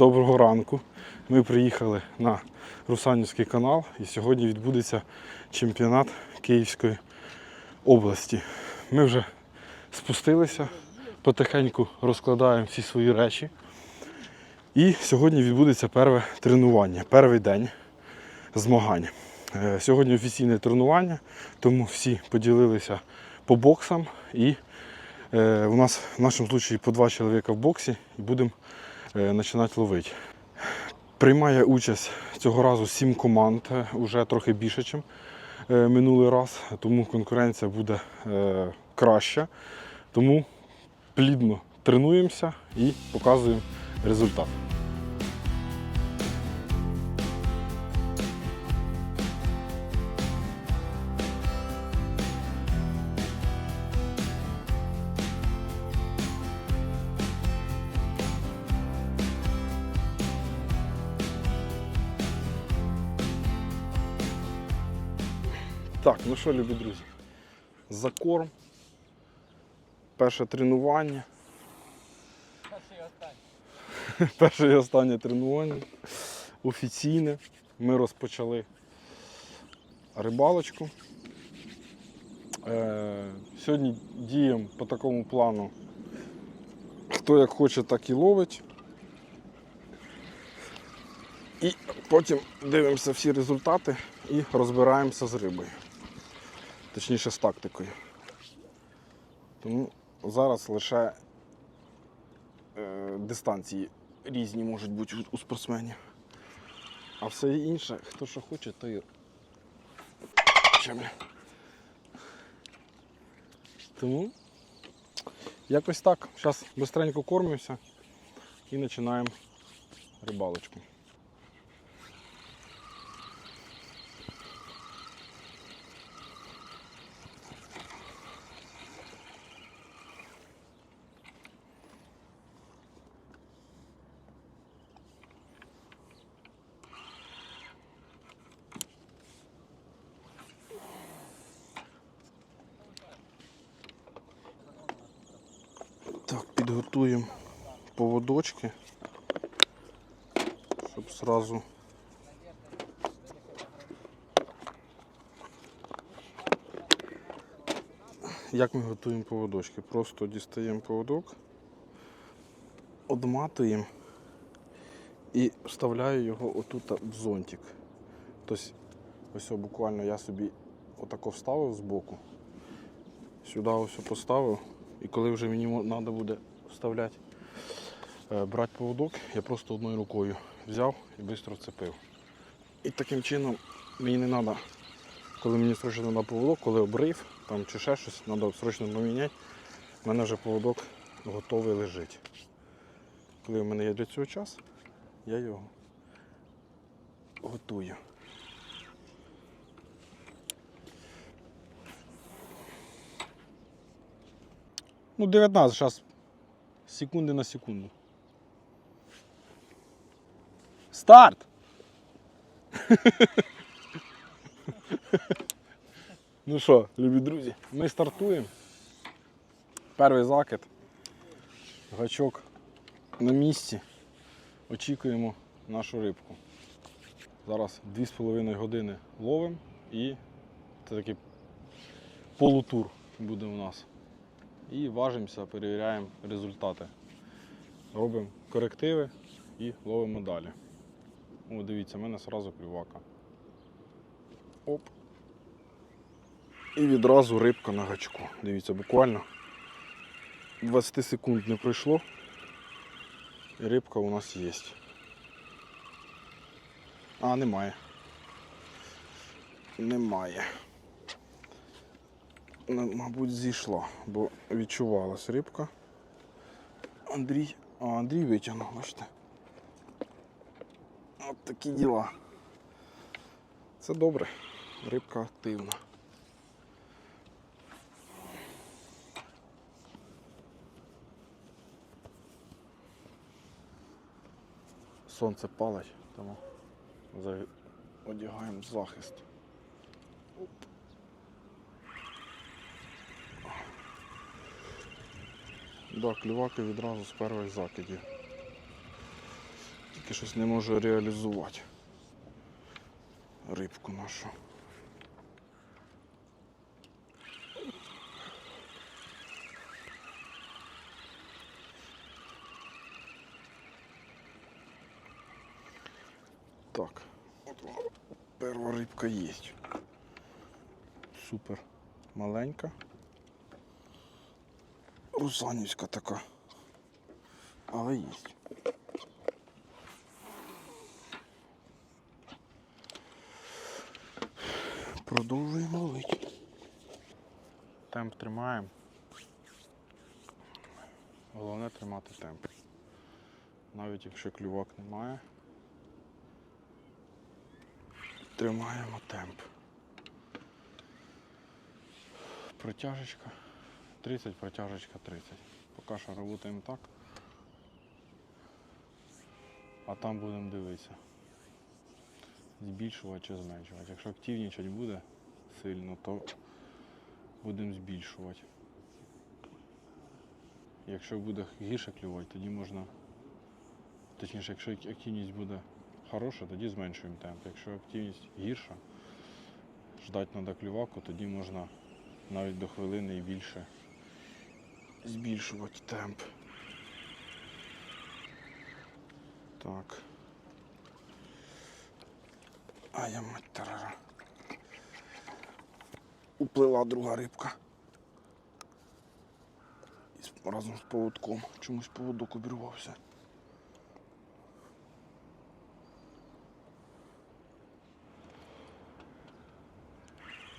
доброго ранку. Ми приїхали на Русанівський канал і сьогодні відбудеться чемпіонат Київської області. Ми вже спустилися, потихеньку розкладаємо всі свої речі. І сьогодні відбудеться перше тренування, перший день змагань. Е, Сьогодні офіційне тренування, тому всі поділилися по боксам і е, у нас в нашому випадку по два чоловіка в боксі і будемо починати ловити. Приймає участь цього разу сім команд, е, вже трохи більше, ніж минулий раз, тому конкуренція буде е, краща. Тому плідно тренуємося і показуємо результат. Що, любі друзі, закорм, перше тренування. Перше і останнє тренування. Офіційне. Ми розпочали рибалочку. Е, сьогодні діємо по такому плану. Хто як хоче, так і ловить. І потім дивимося всі результати і розбираємося з рибою. Точніше з тактикою. Тому зараз лише е, дистанції різні можуть бути у- спортсменів. А все інше, хто що хоче, то чемля. Тому якось так. Зараз швидко кормимося і починаємо рибалочку. Так, підготуємо поводочки, щоб сразу Як ми готуємо поводочки? Просто дістаємо поводок, одматуємо і вставляю його отут в зонтик. Тобто, ось буквально я собі отако вставив збоку, сюди ось поставив. І коли вже мені треба буде вставляти, е, брати поводок, я просто одною рукою взяв і швидко вцепив. І таким чином мені не треба, коли мені срочно треба поводок, коли обрив там, чи ще щось, треба срочно поміняти, в мене вже поводок готовий лежить. Коли в мене є для цього час, я його готую. Ну, 19 зараз. Секунди на секунду. Старт! ну що, любі друзі, ми стартуємо. Перший закид. Гачок на місці. Очікуємо нашу рибку. Зараз 2,5 години ловимо і це такий полутур буде у нас і важимося, перевіряємо результати. Робимо корективи і ловимо далі. О, дивіться, в мене одразу клювака. Оп. І відразу рибка на гачку. Дивіться, буквально 20 секунд не пройшло. І рибка у нас є. А, немає. Немає. Мабуть, зійшла, бо відчувалась рибка. Андрій. А, Андрій витягнув, бачите. От такі діла. Це добре. Рибка активна. Сонце палить, тому одягаємо захист. Оп. Да, клюваки відразу з перших закидів. поки щось не можу реалізувати. Рибку нашу. Так, от вона, перша рибка є. Супер маленька. Русанівська така. Але є. Продовжуємо ловити. Темп тримаємо. Головне тримати темп. Навіть якщо клювак немає. Тримаємо темп. Протяжечка 30, протяжечка 30. Поки що працюємо так. А там будемо дивитися. Збільшувати чи зменшувати. Якщо активнічати буде сильно, то будемо збільшувати. Якщо буде гірше клювати, тоді можна. Точніше, якщо активність буде хороша, тоді зменшуємо темп. Якщо активність гірша, ждати треба клюваку, тоді можна навіть до хвилини і більше збільшувати темп. Так. А я тарара. Уплила друга рибка. І разом з поводком. Чомусь поводок обірвався.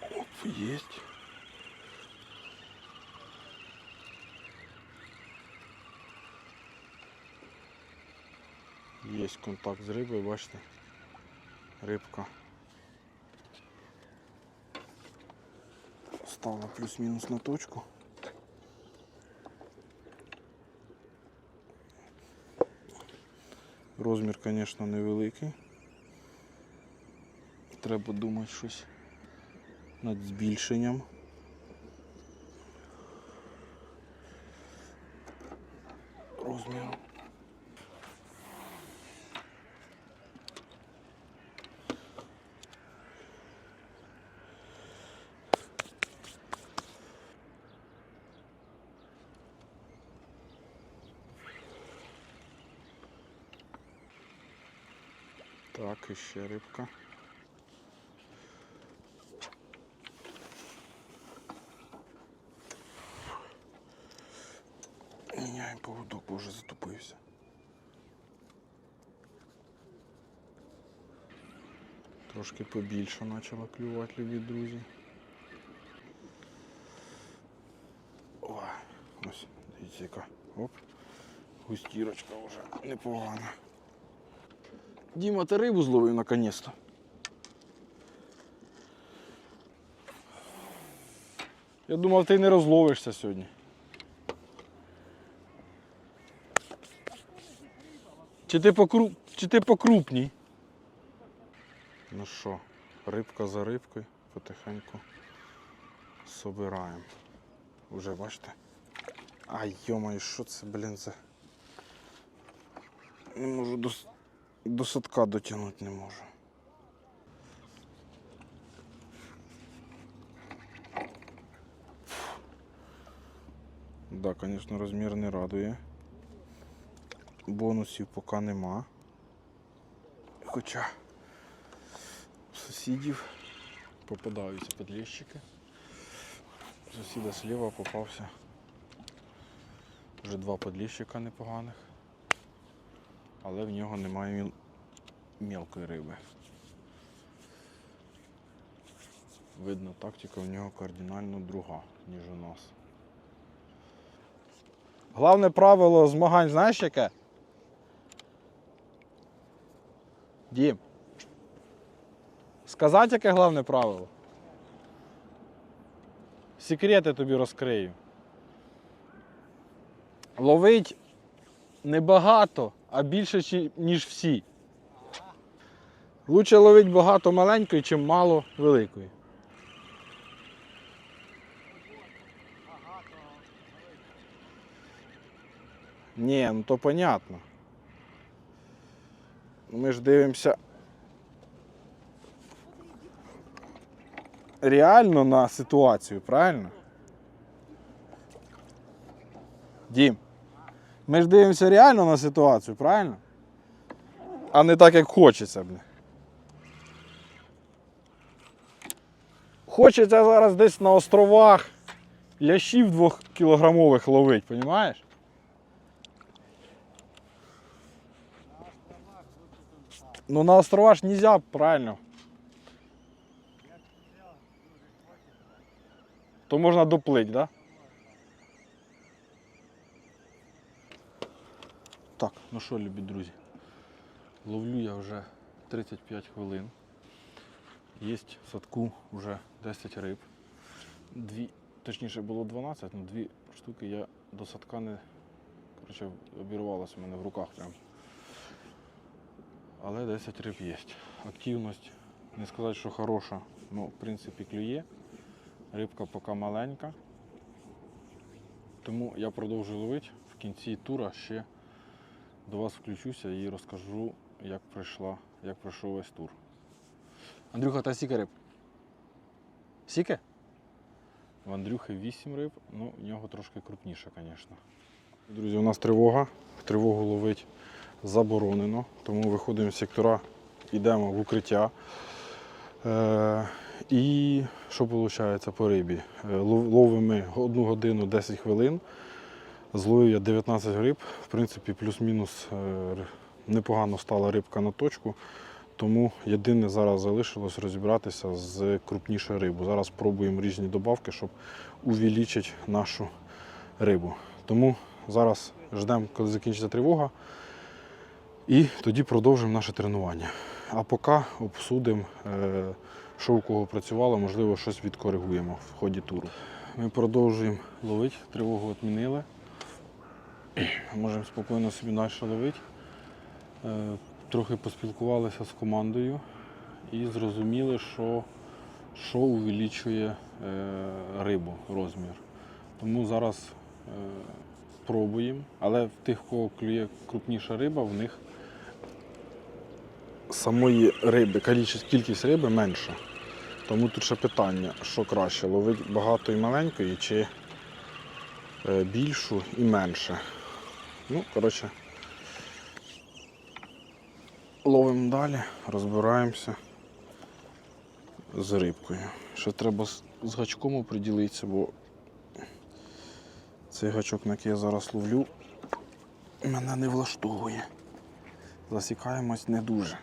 Оп, есть. Є контакт з рибою, бачите? Рибка стала плюс-мінус на точку. Розмір, звісно, невеликий. Треба думати щось над збільшенням. Розміру. Так, і ще рибка. Міняємо поводок, бо вже затупився. Трошки побільше почала клювати, любі друзі. О, ось, дивіться яка. Оп. Густірочка вже непогана. Діма, ти рибу зловив наконець-то. Я думав, ти не розловишся сьогодні. Чи ти покруп... Чи ти покрупній? Ну що, рибка за рибкою потихеньку собираємо. Уже бачите? Ай, йомаю, що це, блін, за. Не можу до, с- до садка дотягнути не можу. Да, звісно, розмір не радує. Бонусів поки нема. Хоча сусідів попадаються подлещики. У Сусіда зліва попався. Вже два подліщика непоганих. Але в нього немає міл... мілкої риби. Видно, тактика в нього кардинально друга, ніж у нас. Головне правило змагань, знаєш яке? Дім. Сказати, яке головне правило? Секрети тобі розкрию. Ловить не багато, а більше, ніж всі. Лучше ловить багато маленької, чим мало великої. Ні, ну то понятно. Ми ж дивимося. Реально на ситуацію, правильно? Дім. Ми ж дивимося реально на ситуацію, правильно? А не так, як хочеться, блін. Хочеться зараз десь на островах лящів двохкілограмових ловить, розумієш? Ну на острова ж нельзя, правильно. То можна доплить, да? Так, ну що, любі друзі, ловлю я вже 35 хвилин. Є в садку вже 10 риб. Дві, точніше було 12, але дві штуки я до садка не коротше, обірвалося в мене в руках прям. Але 10 риб є. Активність, не сказати, що хороша, ну, в принципі, клює. Рибка поки маленька. Тому я продовжую ловити. В кінці тура ще до вас включуся і розкажу, як пройшла, як пройшов весь тур. Андрюха, та сіка риб? Сіке? В Андрюхи 8 риб, ну в нього трошки крупніше, звісно. Друзі, у нас тривога. Тривогу ловить заборонено, тому виходимо з сектора, йдемо в укриття. Е, і що виходить по рибі? Е, Ловимо одну годину 10 хвилин. Зловив я 19 гриб. В принципі, плюс-мінус е, непогано стала рибка на точку. Тому єдине зараз залишилось розібратися з крупнішою рибою. Зараз пробуємо різні добавки, щоб увеличити нашу рибу. Тому зараз ждемо, коли закінчиться тривога, і тоді продовжимо наше тренування. А поки обсудимо, е, що у кого працювало, можливо, щось відкоригуємо в ході туру. Ми продовжуємо ловити, тривогу відмінили. Можемо спокійно собі далі ловити. Е, Трохи поспілкувалися з командою і зрозуміли, що, що увеличує е, рибу розмір. Тому зараз е, пробуємо, але в тих, кого клює крупніша риба, в них самої риби, кількість, риби менша. Тому тут ще питання, що краще, ловити багато і маленької чи більшу і менше. Ну, коротше, ловимо далі, розбираємося з рибкою. Ще треба з, гачком оприділитися, бо цей гачок, на який я зараз ловлю, мене не влаштовує. Засікаємось не дуже.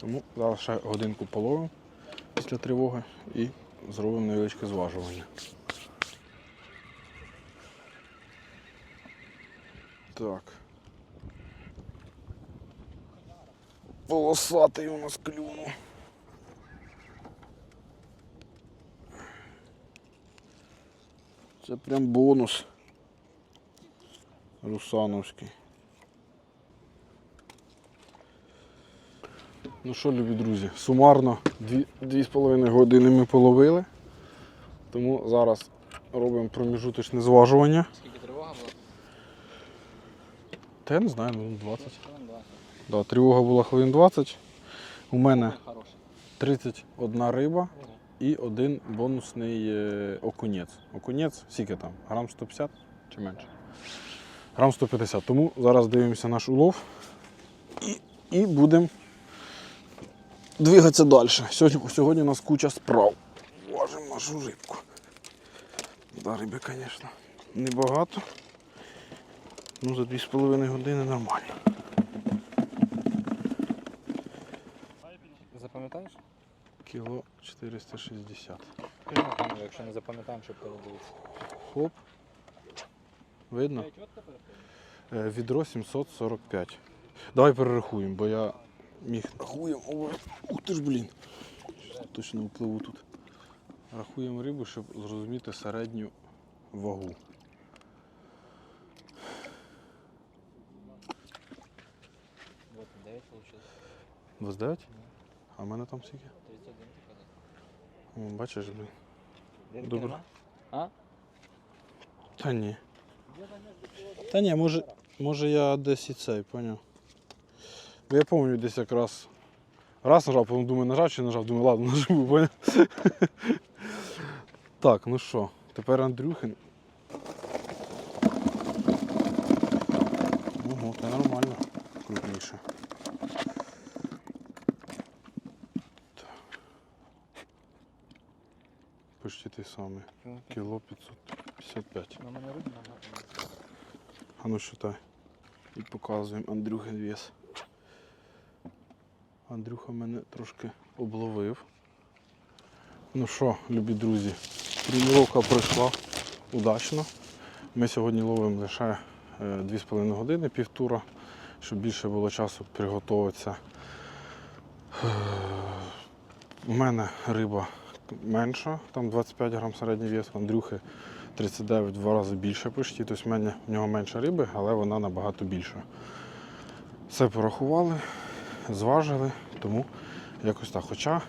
Тому зараз ще годинку половимо після тривоги і зробимо невеличке зважування. Так. Полосатий у нас клюнув. Це прям бонус. Русановський. Ну що, любі друзі, сумарно 2,5 години ми половили. Тому зараз робимо проміжуточне зважування. Скільки тривога була? Та я не знаю, ну 20. 20. Да, тривога була хвилин 20. У мене 31 риба і один бонусний е, окунець. Окунець, скільки там? Грам 150 чи менше? Грам 150. Тому зараз дивимося наш улов і, і будемо двигатися далі. Сьогодні, сьогодні у нас куча справ. Важимо нашу рибку. Да, риби, звісно, небагато. Ну, за 2,5 години нормально. Запам'ятаєш? Кіло 460. Скажи на камеру, якщо не запам'ятаємо, щоб передивитися. Хоп. Видно? Відро 745. Давай перерахуємо, бо я міг. Рахуємо. Ух ти ж, блін. Точно впливу тут. Рахуємо рибу, щоб зрозуміти середню вагу. Вот 9 вийшло. 29? А в мене там скільки? 31 показати. О, бачиш, блін. Добре. А? Та ні. Та ні, може, може я десь і цей, поняв. Бо я пам'ятаю десь якраз. Раз нажав, потім думаю, нажав чи нажав, думаю, ладно, нажму, поняв. Так, ну що, тепер Андрюхин. Ого, це нормально. Крупніше. Почти той самий. Кіло 555. На мене видно, на А ну считай. І показуємо Андрюхин вес. Андрюха мене трошки обловив. Ну що, любі друзі, тренування пройшла удачно. Ми сьогодні ловимо лише е, 2,5 години півтура, щоб більше було часу приготуватися. Е, У мене риба менша, там 25 грам середній вес, в Андрюхи 39 в два рази більше почти. Тобто в нього менше риби, але вона набагато більша. Все порахували, зважили, тому якось так. Хоча е,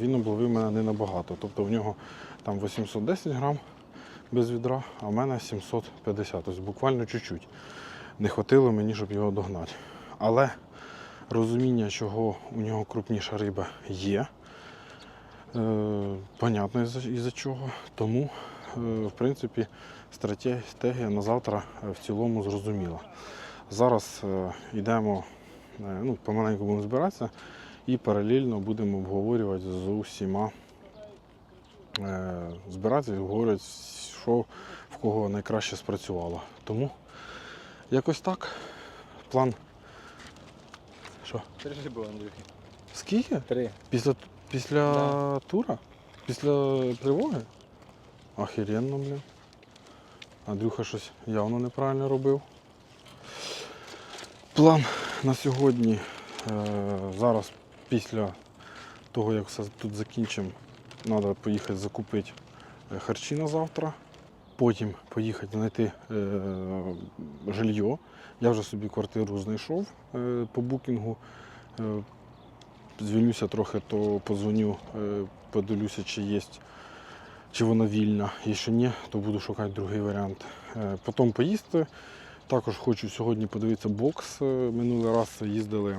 він обловив мене не набагато. Тобто в нього там 810 грам без відра, а в мене 750. Тобто буквально чуть-чуть. Не хватило мені, щоб його догнати. Але розуміння, чого у нього крупніша риба є. Е, понятно із-за, із-за чого. Тому, е, в принципі, стратегія на завтра в цілому зрозуміла. Зараз йдемо, ну, помаленьку будемо збиратися і паралельно будемо обговорювати з усіма, е, збиратися обговорювати, що в кого найкраще спрацювало. Тому якось так. План. Що? Три риби, Андрюхи. Скільки? Три. Після, після Да. тура? Після тривоги? Охеренно, блін. Андрюха щось явно неправильно робив. План на сьогодні. Е, зараз після того, як все тут закінчимо, треба поїхати закупити е, харчі на завтра. Потім поїхати знайти е, жилье. Я вже собі квартиру знайшов по букінгу. Звільнюся трохи, то позвоню, подивлюся, чи є, чи вона вільна. Якщо ні, то буду шукати другий варіант. Потім поїсти. Також хочу сьогодні подивитися бокс. Е, Минулий раз їздили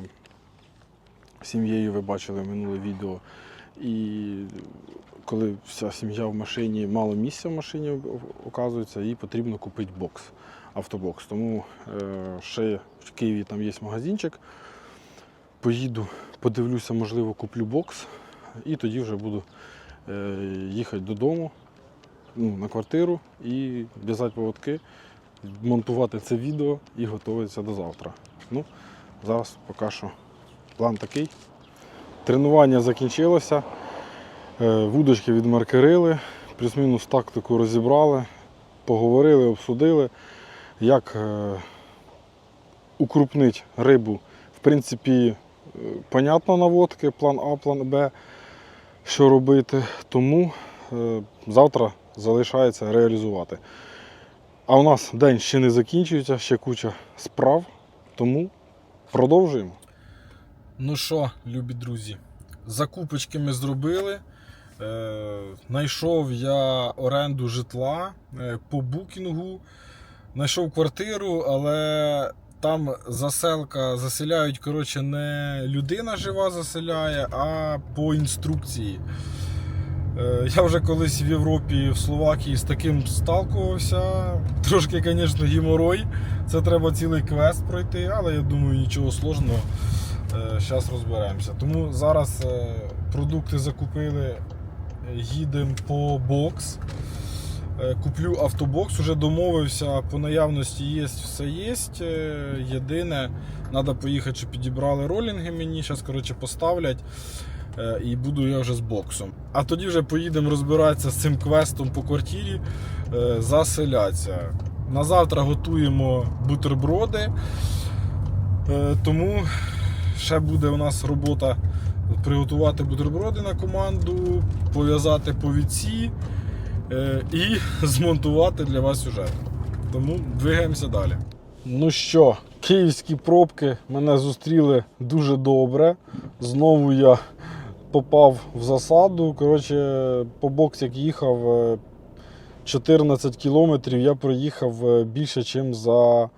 сім'єю, ви бачили минуле відео. І коли вся сім'я в машині, мало місця в машині, оказується, їй потрібно купити бокс, автобокс. Тому е, ще в Києві там є магазинчик. Поїду, подивлюся, можливо, куплю бокс і тоді вже буду е, їхати додому ну, на квартиру і в'язати поводки, монтувати це відео і готуватися до завтра. Ну, зараз поки що план такий. Тренування закінчилося, е, вудочки відмаркерили, плюс-мінус тактику розібрали, поговорили, обсудили, як е, укрупнити рибу. В принципі, е, понятно наводки, план А, план Б, що робити. Тому завтра залишається реалізувати. А у нас день ще не закінчується, ще куча справ, тому продовжуємо. Ну що, любі друзі, закупочки ми зробили. Е, Найшов я оренду житла е, по букінгу. Знайшов квартиру, але там заселка заселяють, коротше, не людина жива заселяє, а по інструкції. Е, Я вже колись в Європі, в Словакії з таким сталкувався. Трошки, звісно, геморой. Це треба цілий квест пройти, але я думаю, нічого сложного. Зараз розберемося. Тому зараз е, продукти закупили, е, їдемо по бокс. Е, Куплю автобокс, уже домовився, по наявності є, все є. Е, Єдине, треба поїхати, щоб підібрали ролінги мені. Зараз коротше, поставлять е, і буду я вже з боксом. А тоді вже поїдемо розбиратися з цим квестом по квартирі, е, заселятися. На завтра готуємо бутерброди. Е, Тому ще буде у нас робота приготувати бутерброди на команду, пов'язати повідці е, і змонтувати для вас сюжет. Тому двигаємося далі. Ну що, київські пробки мене зустріли дуже добре. Знову я попав в засаду. Коротше, по бокс як їхав, е, 14 кілометрів я проїхав е, більше, ніж за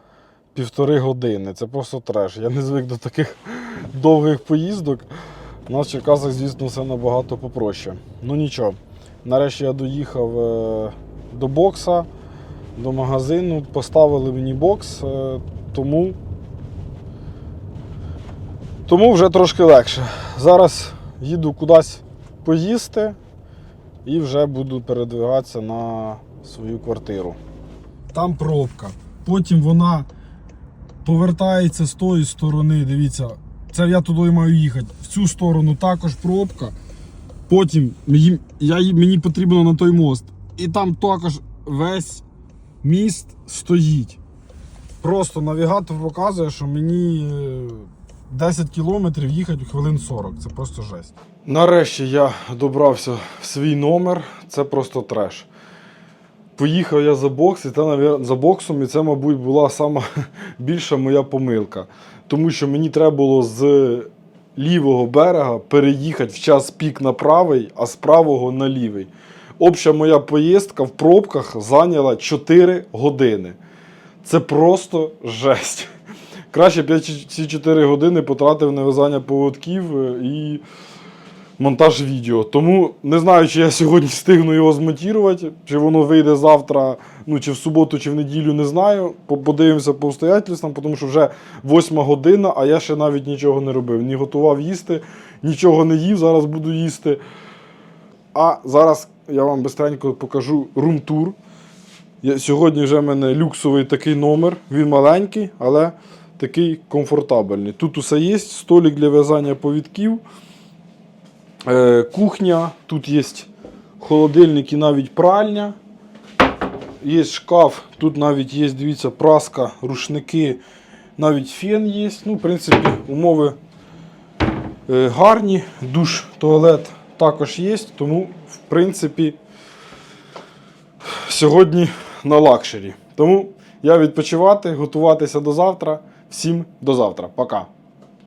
півтори години. Це просто треш. Я не звик до таких довгих поїздок. У нас в Черкасах, звісно, все набагато попроще. Ну нічого. Нарешті я доїхав е, до бокса, до магазину, поставили мені бокс, е, тому, тому вже трошки легше. Зараз їду кудись поїсти і вже буду передвигатися на свою квартиру. Там пробка. Потім вона повертається з тої сторони. Дивіться, це я туди маю їхати. В цю сторону також пробка. Потім мені, я, мені потрібно на той мост. І там також весь міст стоїть. Просто навігатор показує, що мені е, 10 кілометрів їхати хвилин 40. Це просто жесть. Нарешті я добрався в свій номер. Це просто треш. Поїхав я за бокс, і навер- за боксом, і це, мабуть, була сама більша моя помилка. Тому що мені треба було з лівого берега переїхати в час пік на правий, а з правого на лівий. Обща моя поїздка в пробках зайняла 4 години. Це просто жесть. Краще б я ці- ці 4 години потратив на вязання поводків е, і монтаж відео. Тому не знаю, чи я сьогодні встигну його змонтувати, чи воно вийде завтра, ну чи в суботу, чи в неділю, не знаю. Подивимося по обстоятельствам, тому що вже 8 година, а я ще навіть нічого не робив. Ні готував їсти, нічого не їв, зараз буду їсти. А зараз я вам бистренько покажу рум-тур. Сьогодні вже в мене люксовий такий номер. Він маленький, але такий комфортабельний. Тут усе є, столик для в'язання повідків, е, кухня, тут є холодильник і навіть пральня. Є шкаф, тут навіть є, дивіться, праска, рушники, навіть фен є. Ну, в принципі, умови е, гарні, душ, туалет також є, тому, в принципі, сьогодні на лакшері. Тому я відпочивати, готуватися до завтра. Всім до завтра. Пока.